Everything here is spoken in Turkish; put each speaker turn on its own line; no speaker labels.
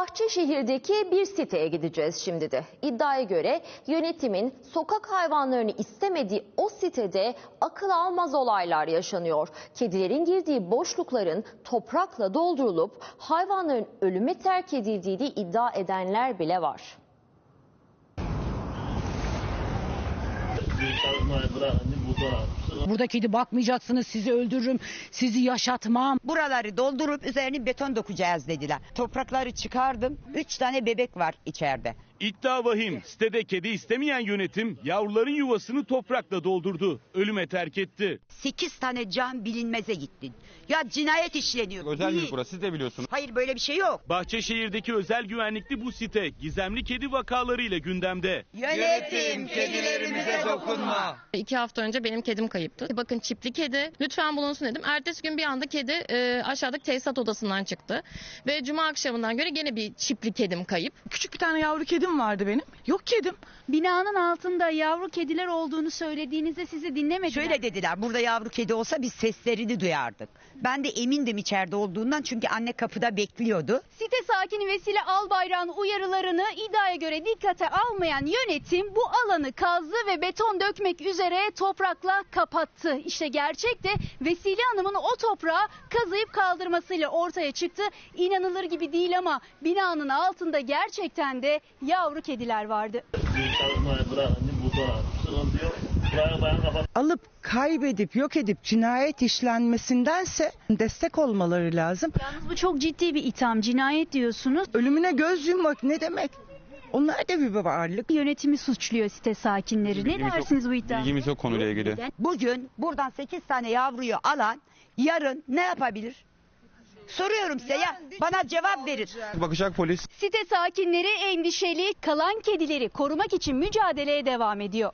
Bahçeşehir'deki bir siteye gideceğiz şimdi de. İddiaya göre yönetimin sokak hayvanlarını istemediği o sitede akıl almaz olaylar yaşanıyor. Kedilerin girdiği boşlukların toprakla doldurulup hayvanların ölüme terk edildiğini iddia edenler bile var.
Burada kedi bakmayacaksınız sizi öldürürüm, sizi yaşatmam.
Buraları doldurup üzerine beton dokuyacağız dediler. Toprakları çıkardım. Üç tane bebek var içeride.
İddia vahim. Sitede kedi istemeyen yönetim yavruların yuvasını toprakla doldurdu. Ölüme terk etti.
Sekiz tane can bilinmeze gitti. Ya cinayet işleniyor.
Özel mülk burası siz de biliyorsunuz.
Hayır böyle bir şey yok.
Bahçeşehir'deki özel güvenlikli bu site gizemli kedi vakalarıyla gündemde.
Yönetim kedilerimize dokunma.
İki hafta önce benim kedim kayıptı. Bakın çipli kedi lütfen bulunsun dedim. Ertesi gün bir anda kedi e, aşağıdaki tesisat odasından çıktı. Ve cuma akşamından göre gene bir çipli kedim kayıp.
Küçük bir tane yavru kedim vardı benim. Yok kedim.
Binanın altında yavru kediler olduğunu söylediğinizde sizi dinlemediler.
Şöyle dediler burada yavru kedi olsa biz seslerini duyardık. Ben de emindim içeride olduğundan çünkü anne kapıda bekliyordu.
Site sakini Vesile Albayrak'ın uyarılarını iddiaya göre dikkate almayan yönetim bu alanı kazdı ve beton dökmek üzere toprakla kapattı. İşte gerçek de Vesile Hanım'ın o toprağı kazıyıp kaldırmasıyla ortaya çıktı. İnanılır gibi değil ama binanın altında gerçekten de yavru kediler vardı.
alıp kaybedip yok edip cinayet işlenmesindense destek olmaları lazım.
Yalnız bu çok ciddi bir itham. Cinayet diyorsunuz.
Ölümüne göz yummak ne demek? Onlar da bir varlık.
Yönetimi suçluyor site sakinleri. Ne
Bilgimiz yok.
dersiniz bu iddiaya?
Bilgimiz yok konuyla ilgili.
Bugün buradan sekiz tane yavruyu alan yarın ne yapabilir? Soruyorum size ya bana cevap verin.
Bakacak polis.
Site sakinleri endişeli, kalan kedileri korumak için mücadeleye devam ediyor.